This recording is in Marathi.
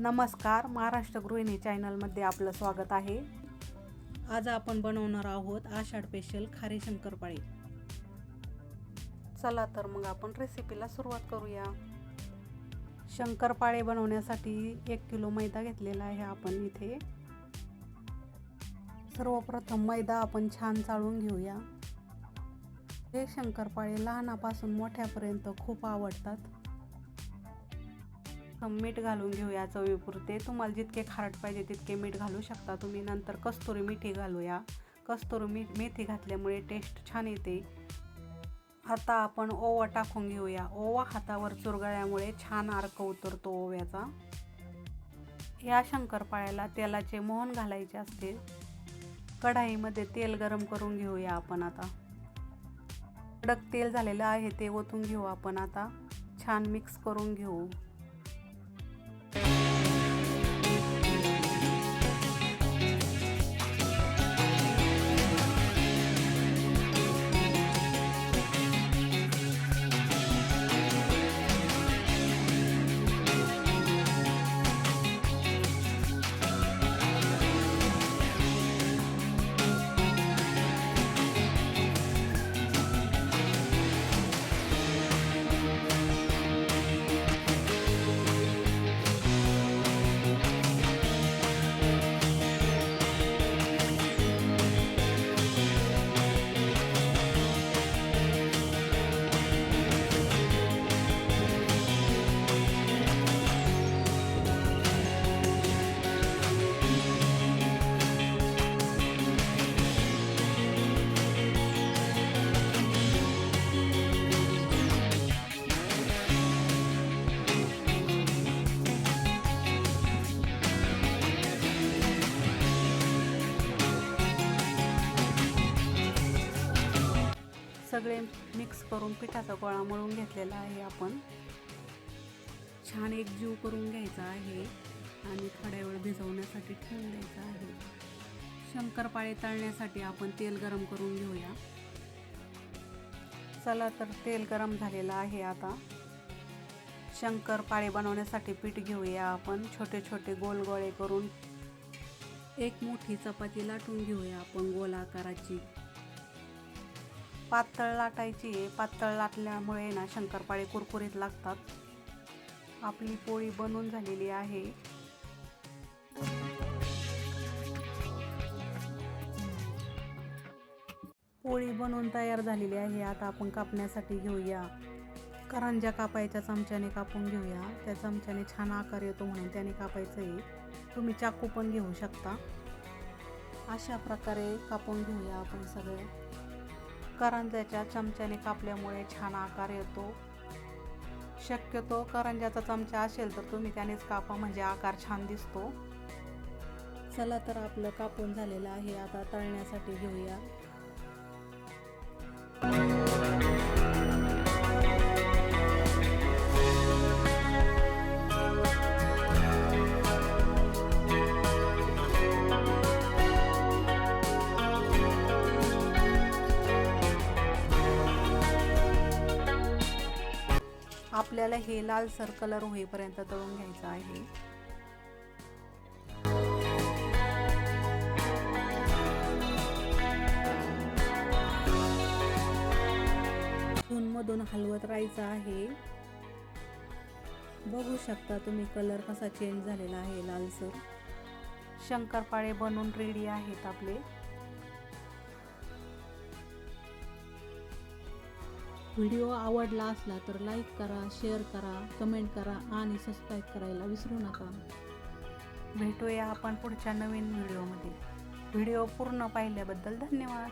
नमस्कार महाराष्ट्र गृहिणी चॅनलमध्ये आपलं स्वागत आहे. आज आपण बनवणार आहोत आषाढ स्पेशल खारी शंकरपाळी. चला तर मग आपण रेसिपीला सुरुवात करूया. शंकरपाळे बनवण्यासाठी एक किलो मैदा घेतलेला आहे आपण इथे. सर्वप्रथम मैदा आपण छान चाळून घेऊया. हे शंकरपाळे लहानापासून मोठ्यापर्यंत खूप आवडतात. मीठ घालून घेऊया चवीपुरते. तुम्हाला जितके खारट पाहिजे तितके मीठ घालू शकता तुम्ही. नंतर कस्तुरी मिठी घालूया. कस्तुरी मीठ मेथी घातल्यामुळे टेस्ट छान येते. आता आपण ओवा टाकून घेऊया. ओवा हातावर चुरगळ्यामुळे छान अर्क उतरतो ओव्याचा. या शंकरपाळ्याला तेलाचे मोहन घालायचे असते. कढाईमध्ये तेल गरम करून घेऊया आपण आता. कडक तेल झालेलं आहे ते ओतून घेऊ आपण आता. छान मिक्स करून घेऊ. सगळे मिक्स करून पिठाचा गोळा मळून घेतलेला आहे आपण. छान एक जीव करून घ्यायचा आहे आणि थोड्या वेळ भिजवण्यासाठी ठेवून द्यायचा आहे. शंकरपाळे तळण्यासाठी आपण तेल गरम करून घेऊया. चला तर तेल गरम झालेलं आहे आता. शंकरपाळे बनवण्यासाठी पीठ घेऊया आपण. छोटे छोटे गोल गोळे करून एक मोठी चपाती लाटून घेऊया आपण गोल आकाराची पातळ लाटायची आहे. पातळ लाटल्यामुळे ना शंकरपाळे कुरकुरीत लागतात. आपली पोळी बनून झालेली आहे. पोळी बनवून तयार झालेली आहे. आता आपण कापण्यासाठी घेऊया. करंज्या कापायच्या चमच्याने कापून घेऊया. त्या चमच्याने छान आकार येतो म्हणून त्याने कापायचं आहे. तुम्ही चाकू पण घेऊ शकता. अशा प्रकारे कापून घेऊया आपण सगळे. करंज्याच्या चमच्याने कापल्यामुळे छान आकार येतो. शक्यतो करंज्याचा चमचा असेल तर तुम्ही त्यानेच कापा म्हणजे आकार छान दिसतो. चला तर आपलं कापून झालेलं आहे. आता तळण्यासाठी घेऊया. आपल्याला हे लालसर कलर होईपर्यंत तळून घ्यायचं आहे. मधून हलवत राहायचं आहे. बघू शकता तुम्ही कलर कसा चेंज झालेला आहे लालसर. शंकरपाळे बनून रेडी आहेत आपले. व्हिडिओ आवडला असला तर लाईक करा शेअर करा कमेंट करा आणि सबस्क्राईब करायला विसरू नका. भेटूया आपण पुढच्या नवीन व्हिडिओमध्ये. व्हिडिओ पूर्ण पाहिल्याबद्दल धन्यवाद.